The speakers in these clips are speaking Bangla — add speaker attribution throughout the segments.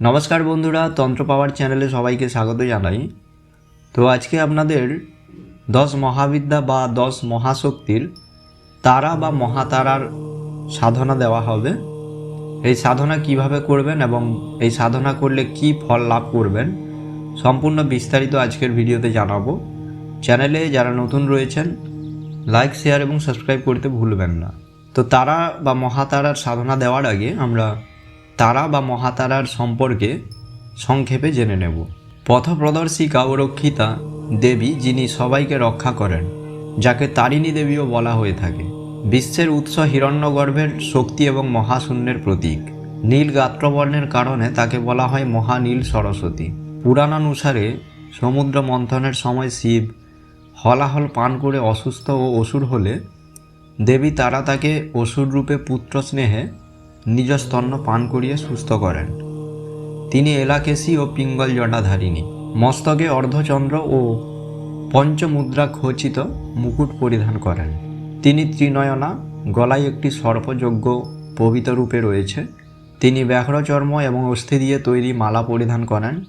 Speaker 1: নমস্কার বন্ধুরা, তন্ত্র পাওয়ার চ্যানেলে সবাইকে স্বাগত জানাই। তো আজকে আপনাদের দশ মহাবিদ্যা বা দশ মহাশক্তির তারা বা মহাতারার সাধনা দেওয়া হবে। এই সাধনা কীভাবে করবেন এবং এই সাধনা করলে কি ফল লাভ করবেন সম্পূর্ণ বিস্তারিত আজকের ভিডিওতে জানাব। চ্যানেলে যারা নতুন রয়েছেন, লাইক, শেয়ার এবং সাবস্ক্রাইব করতে ভুলবেন না। তো তারা বা মহাতারার সাধনা দেওয়ার আগে আমরা তারা বা মহাতারার সম্পর্কে সংক্ষেপে জেনে নেব। পথপ্রদর্শিকা ও রক্ষিতা দেবী যিনি সবাইকে রক্ষা করেন, যাকে তারিণী দেবীও বলা হয়ে থাকে। বিশ্বের উৎস হিরণ্যগর্ভের শক্তি এবং মহাশূন্যের প্রতীক। নীল গাত্রবর্ণের কারণে তাকে বলা হয় মহানীল সরস্বতী। পুরাণানুসারে সমুদ্র মন্থনের সময় শিব হলাহল পান করে অসুস্থ ও অসুর হলে দেবী তারা তাকে অসুর রূপে পুত্র স্নেহে নিজ স্তন্য পান করিয়ে সুস্থ করেন। তিনি এলাকেশি ও পিঙ্গল জটাধারিণী। মস্তকে অর্ধচন্দ্র ও পঞ্চমুদ্রা খচিত মুকুট পরিধান করেন। তিনি ত্রিনয়না, গলায় একটি সর্পযোগ্য পবিত্র রূপে রয়েছে। তিনি ব্যাঘ্রচর্ম এবং অস্থি দিয়ে তৈরি মালা পরিধান করেন।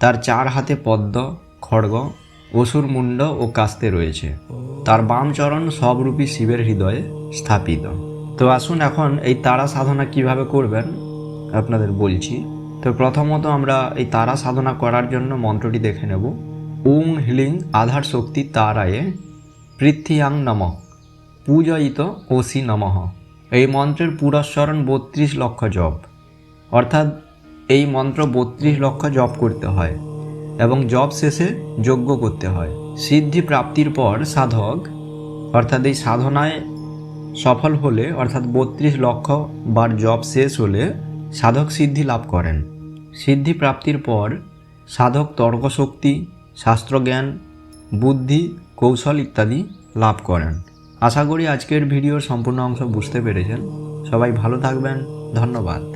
Speaker 1: তার চার হাতে পদ্ম, খড়গ, অসুর মুণ্ড ও কাস্তে রয়েছে। তার বাম চরণ সবরূপী শিবের হৃদয়ে স্থাপিত। তো আসুন এখন এই তারা সাধনা কীভাবে করবেন আপনাদের বলছি। তো প্রথমত আমরা এই তারা সাধনা করার জন্য মন্ত্রটি দেখে নেব। ওং হিলিং আধার শক্তি তারায়ে পৃথিয়াং নম। পূজয়িত ওসি নমঃ। এই মন্ত্রের পুরস্মরণ বত্রিশ লক্ষ জপ। অর্থাৎ এই মন্ত্র বত্রিশ লক্ষ জপ করতে হয় এবং জপ শেষে যজ্ঞ করতে হয়। সিদ্ধি প্রাপ্তির পর সাধক, অর্থাৎ এই সাধনায় সফল হলে, অর্থাৎ বত্রিশ লক্ষ বার জব শেষ হলে সাধক সিদ্ধি লাভ করেন। সিদ্ধি প্রাপ্তির পর সাধক তর্কশক্তি, শাস্ত্রজ্ঞান, বুদ্ধি, কৌশল ইত্যাদি লাভ করেন। আশা করি আজকের ভিডিওর সম্পূর্ণ অংশ বুঝতে পেরেছেন। সবাই ভালো থাকবেন। ধন্যবাদ।